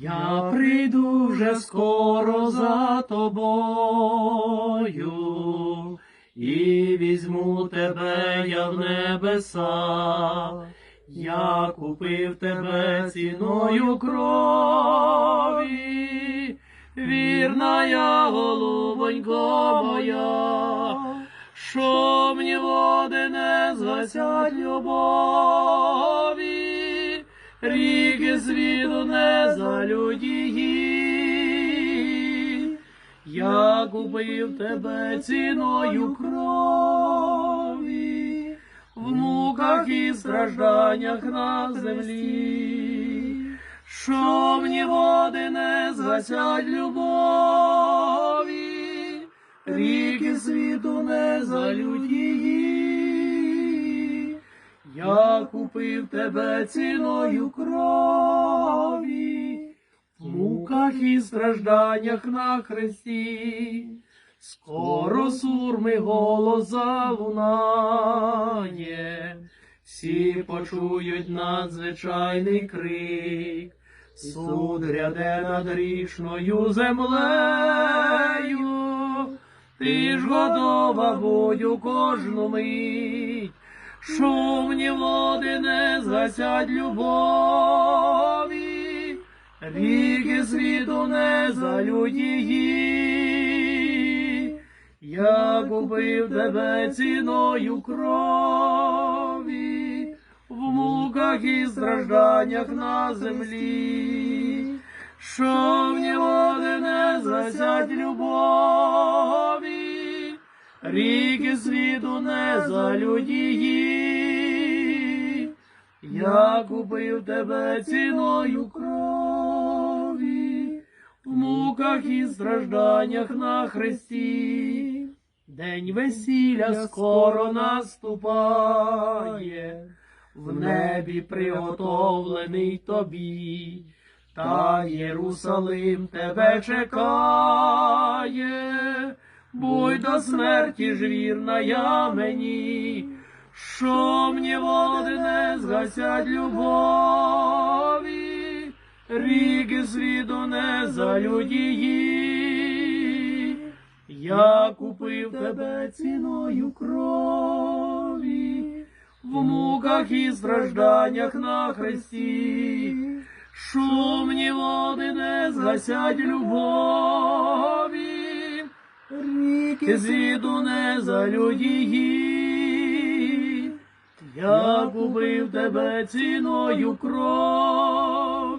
Я прийду вже скоро за тобою, і візьму тебе я в небеса. Я купив тебе ціною крові, вірна я, голубонько моя, що мені води не згасять любові, ріки світу не її. Я купив тебе ціною крові, в муках і стражданнях на землі, що мені води не згасять любові, ріки світу не залють її. Я купив тебе ціною крові, муках і стражданнях на хресті. Скоро сурми голос залунає, всі почують надзвичайний крик, суд ряде над річною землею, ти ж готова будь у кожну мить, шумні води не згасять любові, ріки світу не залють її. Я купив тебе ціною крові, в муках і стражданнях на землі, що в ній води не засять любові, ріки світу не залють її. Я купив тебе ціною крові, в муках і стражданнях на хресті. День весілля скоро наступає, в небі приготовлений тобі, та Єрусалим тебе чекає, будь до смерті ж вірна я мені, що мені води згасять любові, ріки світу не залють її. Я купив тебе ціною крові, в муках і стражданнях на хресті, шумні води не згасять любові, ріки звіду не залють її. Я купив тебе ціною крові.